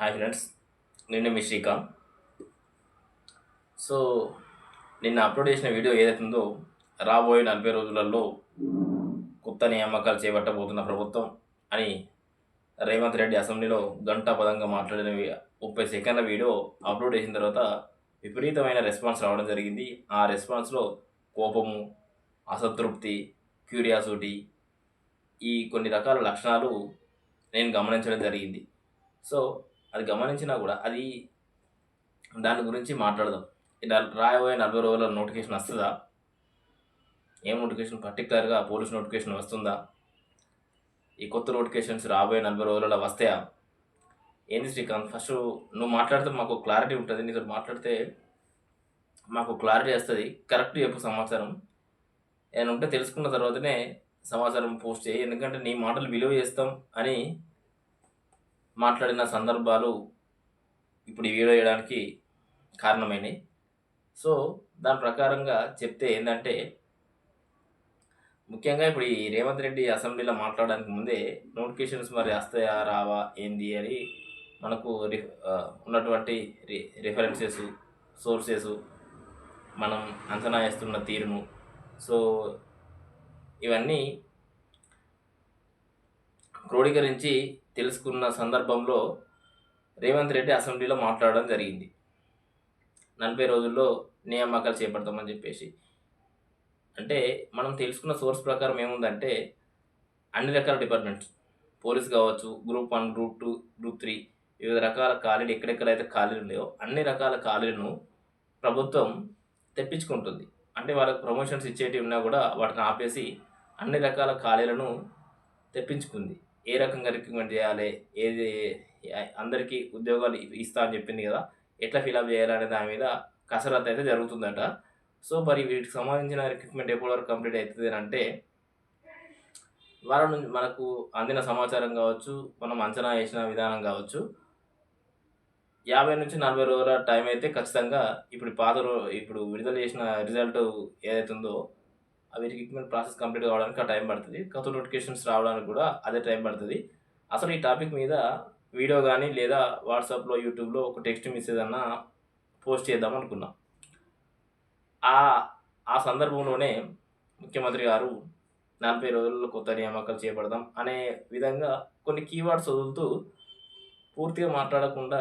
Hi friends నేను మీ Srikanth. So నిన్న అప్లోడ్ చేసిన వీడియో ఏదైతుందో రాబోయే నలభై రోజులలో కొత్త నియామకాలు చేపట్టబోతున్న ప్రభుత్వం అని రేవంత్ రెడ్డి అసెంబ్లీలో గంట పదంగా మాట్లాడిన ముప్పై సెకండ్ల వీడియో అప్లోడ్ చేసిన తర్వాత విపరీతమైన రెస్పాన్స్ రావడం జరిగింది. ఆ రెస్పాన్స్లో కోపము అసంతృప్తి క్యూరియాసిటీ ఈ కొన్ని రకాల లక్షణాలు నేను గమనించడం జరిగింది. సో అది గమనించినా కూడా అది దాని గురించి మాట్లాడదాం. రాయబోయే నలభై రోజుల నోటిఫికేషన్ వస్తుందా? ఏం నోటిఫికేషన్? పర్టికులర్గా పోలీస్ నోటిఫికేషన్ వస్తుందా? ఈ కొత్త నోటిఫికేషన్స్ రాబోయే నలభై రోజులలో వస్తాయా? ఏంది శ్రీకాంత్? ఫస్ట్ నువ్వు మాట్లాడితే మాకు క్లారిటీ ఉంటుంది నీతో మాట్లాడితే మాకు క్లారిటీ వస్తుంది. కరెక్ట్ చెప్పు సమాచారం. నేను ఉంటే తెలుసుకున్న తర్వాతనే సమాచారం పోస్ట్ చేయి. ఎందుకంటే నీ మాటలు విలువ చేస్తాం అని మాట్లాడిన సందర్భాలు ఇప్పుడు ఈ వీడియో చేయడానికి కారణమైనవి సో దాని ప్రకారంగా చెప్తే ఏంటంటే ముఖ్యంగా ఇప్పుడు ఈ రేవంత్ రెడ్డి అసెంబ్లీలో మాట్లాడడానికి ముందే నోటిఫికేషన్స్ మరి వస్తాయా రావా ఏంది అని మనకు ఉన్నటువంటి రి రిఫరెన్సెస్ సోర్సెస్ మనం అంచనా వేస్తున్న తీరును. సో ఇవన్నీ క్రోడీకరించి తెలుసుకున్న సందర్భంలో రేవంత్ రెడ్డి అసెంబ్లీలో మాట్లాడడం జరిగింది. నలభై రోజుల్లో నియామకాలు చేపడతామని చెప్పేసి. అంటే మనం తెలుసుకున్న సోర్స్ ప్రకారం ఏముందంటే అన్ని రకాల డిపార్ట్మెంట్స్ పోలీస్ కావచ్చు group one group two group three వివిధ రకాల ఖాళీలు ఎక్కడెక్కడైతే ఖాళీలు ఉన్నాయో అన్ని రకాల ఖాళీలను ప్రభుత్వం తెప్పించుకుంటుంది. అంటే వాళ్ళకి ప్రమోషన్స్ ఇచ్చేటివి ఉన్నా కూడా వాటిని ఆపేసి అన్ని రకాల ఖాళీలను తెప్పించుకుంది. ఏ రకంగా రిక్రూట్మెంట్ చేయాలి? ఏది అందరికీ ఉద్యోగాలు ఇస్తా అని చెప్పింది కదా ఎట్లా ఫిలప్ చేయాలనే దాని మీద కసరత్తు అయితే జరుగుతుందట. సో మరి వీటికి సంబంధించిన రిక్రూట్మెంట్ ఎప్పటి వరకు కంప్లీట్ అవుతుంది అని అంటే వాళ్ళ నుంచి మనకు అందిన సమాచారం కావచ్చు మనం అంచనా వేసిన విధానం కావచ్చు యాభై నుంచి నలభై రోజుల టైం అయితే ఖచ్చితంగా ఇప్పుడు పాత రో ఇప్పుడు విడుదల చేసిన రిజల్ట్ ఏదైతుందో ఉందో అవి రిక్రూట్మెంట్ ప్రాసెస్ కంప్లీట్ కావడానికి ఆ టైం పడుతుంది. కొత్త నోటిఫికేషన్స్ రావడానికి కూడా అదే టైం పడుతుంది. అసలు ఈ టాపిక్ మీద వీడియో కానీ లేదా వాట్సాప్లో యూట్యూబ్లో ఒక టెక్స్ట్ మెసేజ్ అన్న పోస్ట్ చేద్దాం అనుకున్నాం. ఆ ఆ సందర్భంలోనే ముఖ్యమంత్రి గారు నలభై రోజుల్లో కొత్త నియామకాలు చేపడదాం అనే విధంగా కొన్ని కీవర్డ్స్ వదులుతూ పూర్తిగా మాట్లాడకుండా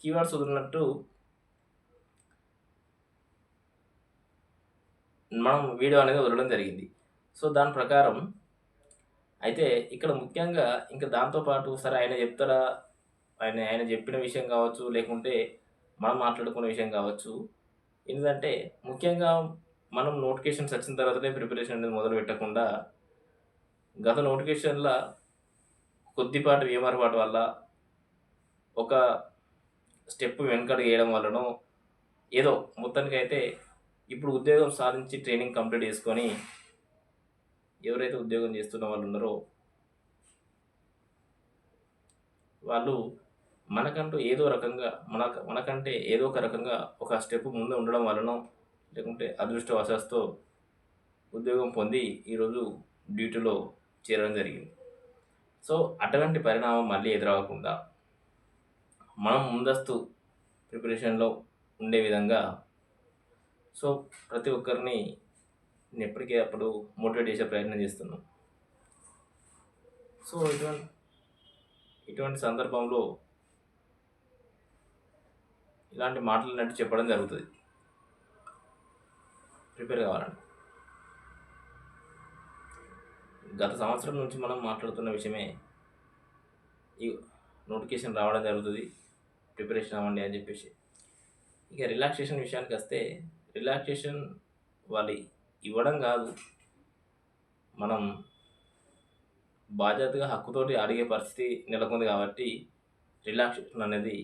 కీవర్డ్స్ వదిలినట్టు మనం వీడియో అనేది వదలడం జరిగింది. సో దాని ప్రకారం అయితే ఇక్కడ ముఖ్యంగా ఇంకా దాంతోపాటు సరే ఆయన చెప్తారా? ఆయన ఆయన చెప్పిన విషయం కావచ్చు లేకుంటే మనం మాట్లాడుకున్న విషయం కావచ్చు. ఏంటంటే ముఖ్యంగా మనం నోటిఫికేషన్స్ వచ్చిన తర్వాతనే ప్రిపరేషన్ అనేది మొదలు పెట్టకుండా గత నోటిఫికేషన్ల కొద్దిపాటి వేమరపాటు వల్ల ఒక స్టెప్ వెనకడు వేయడం వలన ఏదో మొత్తానికి అయితే ఇప్పుడు ఉద్యోగం సాధించి ట్రైనింగ్ కంప్లీట్ చేసుకొని ఎవరైతే ఉద్యోగం చేస్తున్న వాళ్ళు ఉన్నారో వాళ్ళు మనకంటూ ఏదో రకంగా మన మనకంటే ఏదో ఒక రకంగా ఒక స్టెప్ ముందు ఉండడం వలన లేకుంటే అదృష్టవశాస్తో ఉద్యోగం పొంది ఈరోజు డ్యూటీలో చేరడం జరిగింది. సో అటువంటి పరిణామం మళ్ళీ ఎదురవ్వకుండా మనం ముందస్తు ప్రిపరేషన్లో ఉండే విధంగా సో ప్రతి ఒక్కరిని నేను ఎప్పటికీ అప్పుడు మోటివేట్ చేసే ప్రయత్నం చేస్తున్నాను. సో ఇటువంటి ఇటువంటి సందర్భంలో ఇలాంటి మాటలు చెప్పడం జరుగుతుంది. ప్రిపేర్ కావాలని గత సంవత్సరం నుంచి మనం మాట్లాడుతున్న విషయమే ఈ నోటిఫికేషన్ రావడం జరుగుతుంది. ప్రిపరేషన్ అవ్వండి అని చెప్పేసి. ఇక రిలాక్సేషన్ విషయానికి వస్తే రిలాక్సేషన్ వాళ్ళు ఇవ్వడం కాదు. మనం బాధ్యతగా హక్కుతోటి అడిగే పరిస్థితి నెలకొంది కాబట్టి రిలాక్సేషన్ అనేది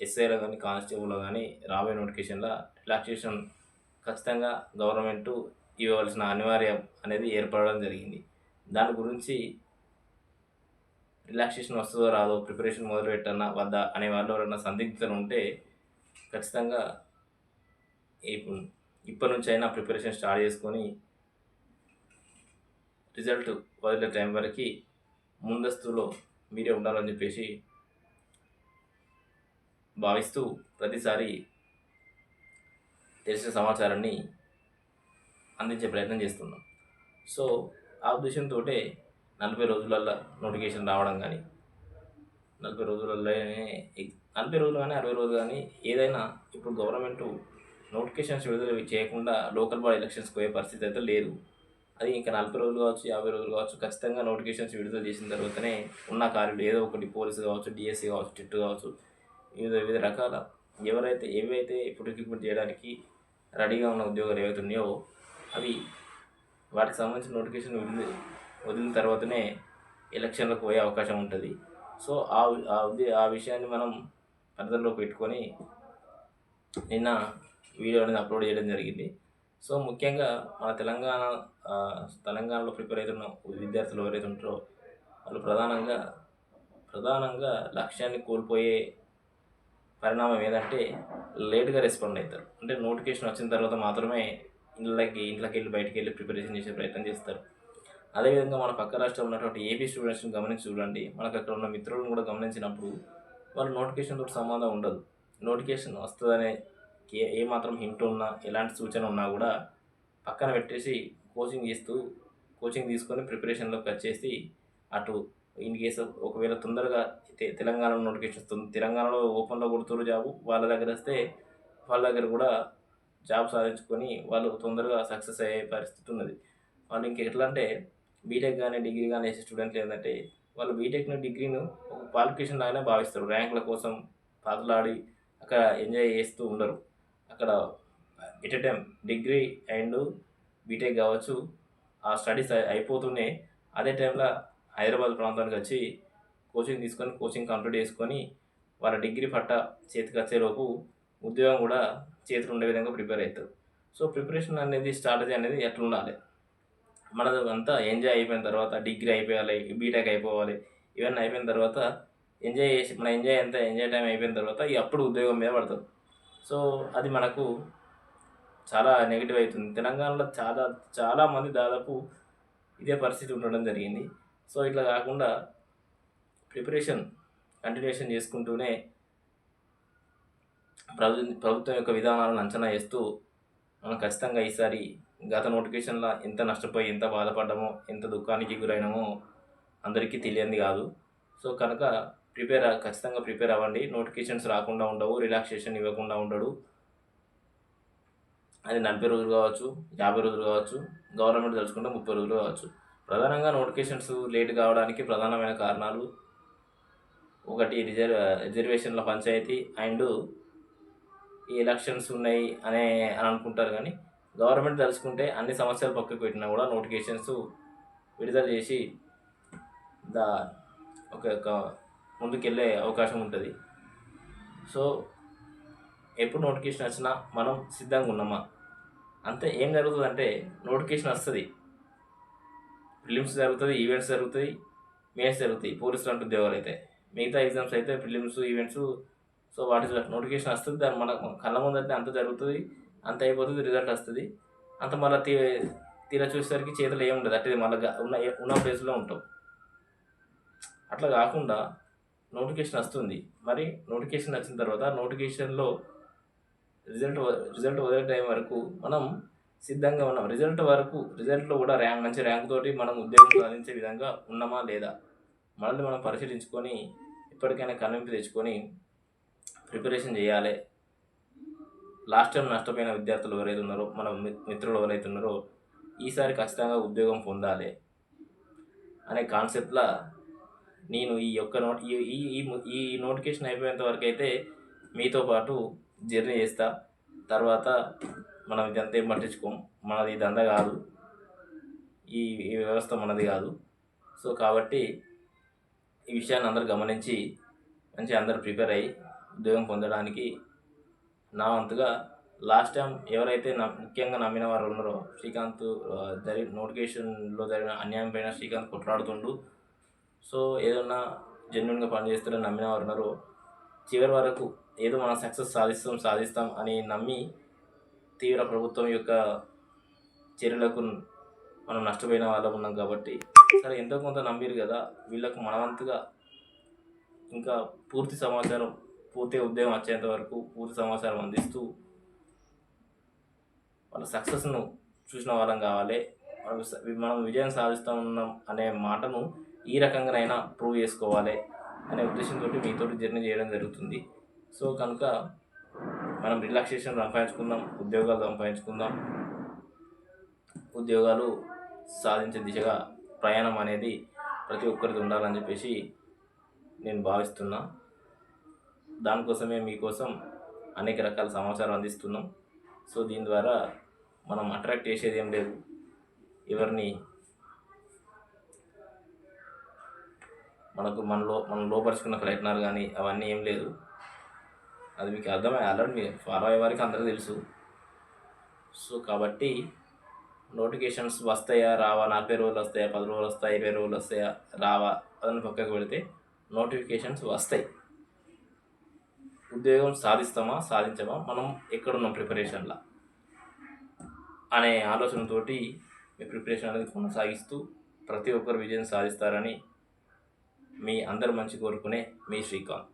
ఎస్ఐలో కానీ కానిస్టేబుల్లో కానీ రాబోయే నోటిఫికేషన్లో రిలాక్సేషన్ ఖచ్చితంగా గవర్నమెంట్ ఇవ్వవలసిన అనివార్యం అనేది ఏర్పడడం జరిగింది. దాని గురించి రిలాక్సేషన్ వస్తుందో రాదో ప్రిపరేషన్ మొదలు పెట్టన్నా వద్దా అనే వాళ్ళు ఎవరైనా సందిగ్ధతలు ఉంటే ఖచ్చితంగా ఇప్పుడు ఇప్పటి నుంచి అయినా ప్రిపరేషన్ స్టార్ట్ చేసుకొని రిజల్ట్ వదిలే టైం వరకు ముందస్తులో మీరే ఉండాలని చెప్పేసి భావిస్తూ ప్రతిసారి తెలిసిన సమాచారాన్ని అందించే ప్రయత్నం చేస్తున్నాం. సో ఆ ఉద్దేశంతో నలభై రోజులల్లో నోటిఫికేషన్ రావడం కానీ నలభై రోజులలోనే నలభై రోజులు కానీ అరవై రోజులు కానీ ఏదైనా ఇప్పుడు గవర్నమెంట్ నోటిఫికేషన్స్ విడుదల చేయకుండా లోకల్ బాడీ ఎలక్షన్స్కి పోయే పరిస్థితి అయితే లేదు. అది ఇంకా నలభై రోజులు కావచ్చు యాభై రోజులు కావచ్చు ఖచ్చితంగా నోటిఫికేషన్స్ విడుదల చేసిన తర్వాతనే ఉన్న కార్యులు ఏదో ఒకటి పోలీసు కావచ్చు డిఎస్సి కావచ్చు టిట్ కావచ్చు వివిధ వివిధ రకాల ఎవరైతే ఏవైతే ఇప్పుడు రిక్రూట్మెంట్ చేయడానికి రెడీగా ఉన్న ఉద్యోగాలు ఏవైతే ఉన్నాయో అవి వాటికి సంబంధించిన నోటిఫికేషన్ వదిలి వదిలిన తర్వాతనే ఎలక్షన్లకు పోయే అవకాశం ఉంటుంది. సో ఆ ఆ ఆ విషయాన్ని మనం పరిధిలో పెట్టుకొని నిన్న వీడియో అనేది అప్లోడ్ చేయడం జరిగింది. సో ముఖ్యంగా మన తెలంగాణ తెలంగాణలో ప్రిపేర్ అవుతున్న విద్యార్థులు ఎవరైతే ఉంటారో వాళ్ళు ప్రధానంగా ప్రధానంగా లక్ష్యాన్ని కోల్పోయే పరిణామం ఏదంటే లేట్గా రెస్పాండ్ అవుతారు. అంటే నోటిఫికేషన్ వచ్చిన తర్వాత మాత్రమే ఇంట్లోకి ఇంట్లోకి వెళ్ళి బయటికి వెళ్ళి ప్రిపరేషన్ చేసే ప్రయత్నం చేస్తారు. అదేవిధంగా మన పక్క రాష్ట్రంలో ఉన్నటువంటి ఏపీ స్టూడెంట్స్ని గమనించి చూడండి. మనకు అక్కడ ఉన్న మిత్రులను కూడా గమనించినప్పుడు వాళ్ళు నోటిఫికేషన్తో సంబంధం ఉండదు. నోటిఫికేషన్ వస్తుందనే ఏ ఏమాత్రం హింట్ ఉన్నా ఎలాంటి సూచన ఉన్నా కూడా పక్కన పెట్టేసి కోచింగ్ చేస్తూ కోచింగ్ తీసుకొని ప్రిపరేషన్లోకి వచ్చేసి అటు ఇన్ కేసు ఒకవేళ తొందరగా తె- తెలంగాణలో నోటిఫికేషన్ వస్తుంది తెలంగాణలో ఓపెన్లో కొడుతున్నారు జాబు వాళ్ళ దగ్గర వస్తే వాళ్ళ దగ్గర కూడా జాబ్ సాధించుకొని వాళ్ళు తొందరగా సక్సెస్ అయ్యే పరిస్థితి ఉన్నది. వాళ్ళు ఇంక ఎట్లా అంటే బీటెక్ కానీ డిగ్రీ కానీ వేసే స్టూడెంట్లు ఏంటంటే వాళ్ళు బీటెక్ను డిగ్రీను ఒక క్వాలిఫికేషన్ లాగానే భావిస్తారు. ర్యాంకుల కోసం పాతలాడి అక్కడ ఎంజాయ్ చేస్తూ ఉండరు. అక్కడ at a time degree and BTech కావచ్చు ఆ స్టడీస్ అయిపోతూనే అదే టైంలో హైదరాబాద్ ప్రాంతానికి వచ్చి కోచింగ్ తీసుకొని కోచింగ్ కంప్లీట్ చేసుకొని వాళ్ళ డిగ్రీ పట్ట చేతికి వచ్చేలోపు ఉద్యోగం కూడా చేతులు ఉండే విధంగా ప్రిపేర్ అవుతారు. సో ప్రిపరేషన్ అనేది స్ట్రాటజీ అనేది ఎట్లా ఉండాలి? మనది అంతా ఎంజాయ్ అయిపోయిన తర్వాత డిగ్రీ అయిపోవాలి బీటెక్ అయిపోవాలి ఇవన్నీ అయిపోయిన తర్వాత ఎంజాయ్ చేసి మన ఎంజాయ్ అంతా ఎంజాయ్ టైం అయిపోయిన తర్వాత అప్పుడు ఉద్యోగం మీద పడతారు. సో అది మనకు చాలా నెగిటివ్ అవుతుంది. తెలంగాణలో చాలా చాలామంది దాదాపు ఇదే పరిస్థితి ఉండడం జరిగింది. సో ఇట్లా కాకుండా ప్రిపరేషన్ కంటిన్యూషన్ చేసుకుంటూనే ప్రభు ప్రభుత్వం యొక్క విధానాలను అంచనా వేస్తూ మనం ఖచ్చితంగా ఈసారి గత నోటిఫికేషన్లో ఎంత నష్టపోయి ఎంత బాధపడ్డామో ఎంత దుఃఖానికి గురైనామో అందరికీ తెలియంది కాదు. సో కనుక ప్రిపేర్ ఖచ్చితంగా ప్రిపేర్ అవ్వండి. నోటిఫికేషన్స్ రాకుండా ఉండవు. రిలాక్సేషన్ ఇవ్వకుండా ఉండడు. అది నలభై రోజులు కావచ్చు యాభై రోజులు కావచ్చు గవర్నమెంట్ తలుచుకుంటే ముప్పై రోజులు కావచ్చు. ప్రధానంగా నోటిఫికేషన్స్ లేట్ కావడానికి ప్రధానమైన కారణాలు ఒకటి రిజర్వ్ రిజర్వేషన్ల పంచాయతీ అండ్ ఈ ఎలక్షన్స్ ఉన్నాయి అనే అని అనుకుంటారు కానీ గవర్నమెంట్ తలుచుకుంటే అన్ని సమస్యలు పక్కకు పెట్టినా కూడా నోటిఫికేషన్స్ విడుదల చేసి దా ఒక ఒక ముందుకెళ్ళే అవకాశం ఉంటుంది. సో ఎప్పుడు నోటిఫికేషన్ వచ్చినా మనం సిద్ధంగా ఉన్నామా? అంతే ఏం జరుగుతుందంటే నోటిఫికేషన్ వస్తుంది. ప్రిలిమ్స్ జరుగుతుంది ఈవెంట్స్ జరుగుతాయి మెయిన్స్ జరుగుతాయి పోలీస్ లాంటి ఉద్యోగాలు అయితే. మిగతా ఎగ్జామ్స్ అయితే ప్రిలిమ్స్ ఈవెంట్స్ సో వాటి నోటిఫికేషన్ వస్తుంది దాని మన కళ్ళ ముందైతే అంత జరుగుతుంది అంత అయిపోతుంది రిజల్ట్ వస్తుంది. అంత మళ్ళీ తీ తీరా చూసేసరికి చేతిలో ఏముండదు అంటే మళ్ళీ ఉన్న ఉన్న ప్లేస్లో ఉంటాం. అట్లా కాకుండా నోటిఫికేషన్ వస్తుంది. మరి నోటిఫికేషన్ వచ్చిన తర్వాత నోటిఫికేషన్లో రిజల్ట్ రిజల్ట్ వదిలే టైం వరకు మనం సిద్ధంగా ఉన్నాం. రిజల్ట్ వరకు రిజల్ట్లో కూడా ర్యాంక్ మంచి ర్యాంక్ తోటి మనం ఉద్యోగం సాధించే విధంగా ఉన్నామా లేదా? మనల్ని మనం పరిశీలించుకొని ఇప్పటికైనా కనువింపు తెచ్చుకొని ప్రిపరేషన్ చేయాలి. లాస్ట్ టైం నష్టపోయిన విద్యార్థులు ఎవరైతే ఉన్నారో మన మి- మిత్రులు ఎవరైతే ఉన్నారో ఈసారి ఖచ్చితంగా ఉద్యోగం పొందాలి అనే కాన్సెప్ట్లా నేను ఈ యొక్క నోట్ ఈ ఈ ఈ నోటిఫికేషన్ అయిపోయేంత వరకు అయితే మీతో పాటు జర్నీ చేస్తా. తర్వాత మనం ఇదంతా ఏం పట్టించుకోం. మనది ఇదంతా కాదు. ఈ ఈ వ్యవస్థ మనది కాదు. సో కాబట్టి ఈ విషయాన్ని అందరూ గమనించి మంచి అందరు ప్రిపేర్ అయ్యి ఉద్యోగం పొందడానికి నా వంతుగా లాస్ట్ టైం ఎవరైతే నా ముఖ్యంగా నమ్మిన వారు ఉన్నారో శ్రీకాంత్ ఆ, జరిగిన నోటిఫికేషన్లో జరిగిన అన్యాయం పైన శ్రీకాంత్ కొట్లాడుతుండు. సో ఏదన్నా జెన్యున్గా పనిచేస్తారని నమ్మిన వారు ఉన్నారో. చివరి వరకు ఏదో మనం సక్సెస్ సాధిస్తాం సాధిస్తాం అని నమ్మి తీవ్ర ప్రభుత్వం యొక్క చర్యలకు మనం నష్టపోయిన వాళ్ళం ఉన్నాం కాబట్టి సరే ఎంతో కొంత నమ్మిరు కదా. వీళ్ళకు మనవంతుగా ఇంకా పూర్తి సమాచారం పూర్తి ఉద్యోగం వచ్చేంత వరకు పూర్తి సమాచారం అందిస్తూ వాళ్ళ సక్సెస్ను చూసిన వాళ్ళం కావాలి. మనం మనం విజయం సాధిస్తూ ఉన్నాం అనే మాటను ఈ రకంగానైనా ప్రూవ్ చేసుకోవాలి అనే ఉద్దేశంతో మీతో జర్నీ చేయడం జరుగుతుంది. సో కనుక మనం రిలాక్సేషన్ సంపాదించుకుందాం ఉద్యోగాలు సంపాదించుకుందాం ఉద్యోగాలు సాధించే దిశగా ప్రయాణం అనేది ప్రతి ఒక్కరిది ఉండాలని చెప్పేసి నేను భావిస్తున్నా. దానికోసమే మీకోసం అనేక రకాల సమాచారం అందిస్తున్నాం. సో దీని ద్వారా మనం అట్రాక్ట్ చేసేది ఏం లేదు. ఎవరిని మనకు మనలో మనం లోపరుచుకున్న ప్రయత్నాలు కానీ అవన్నీ ఏం లేదు. అది మీకు అర్థమై ఆల్రెడీ మీ ఫాలో అయ్యే వారికి అందరికీ తెలుసు. సో కాబట్టి నోటిఫికేషన్స్ వస్తాయా రావా నలభై రోజులు వస్తాయా పది రోజులు వస్తాయా ఇరవై రోజులు వస్తాయా రావా అదని పక్కకు పెడితే నోటిఫికేషన్స్ వస్తాయి. ఉద్యోగం సాధిస్తామా సాధించమా మనం ఎక్కడున్నాం ప్రిపరేషన్లో అనే ఆలోచనతోటి మీ ప్రిపరేషన్ అనేది కొనసాగిస్తూ ప్రతి ఒక్కరు విజయం సాధిస్తారని మీ అందరు మంచి కోరుకునే మీ శ్రీకాంత్.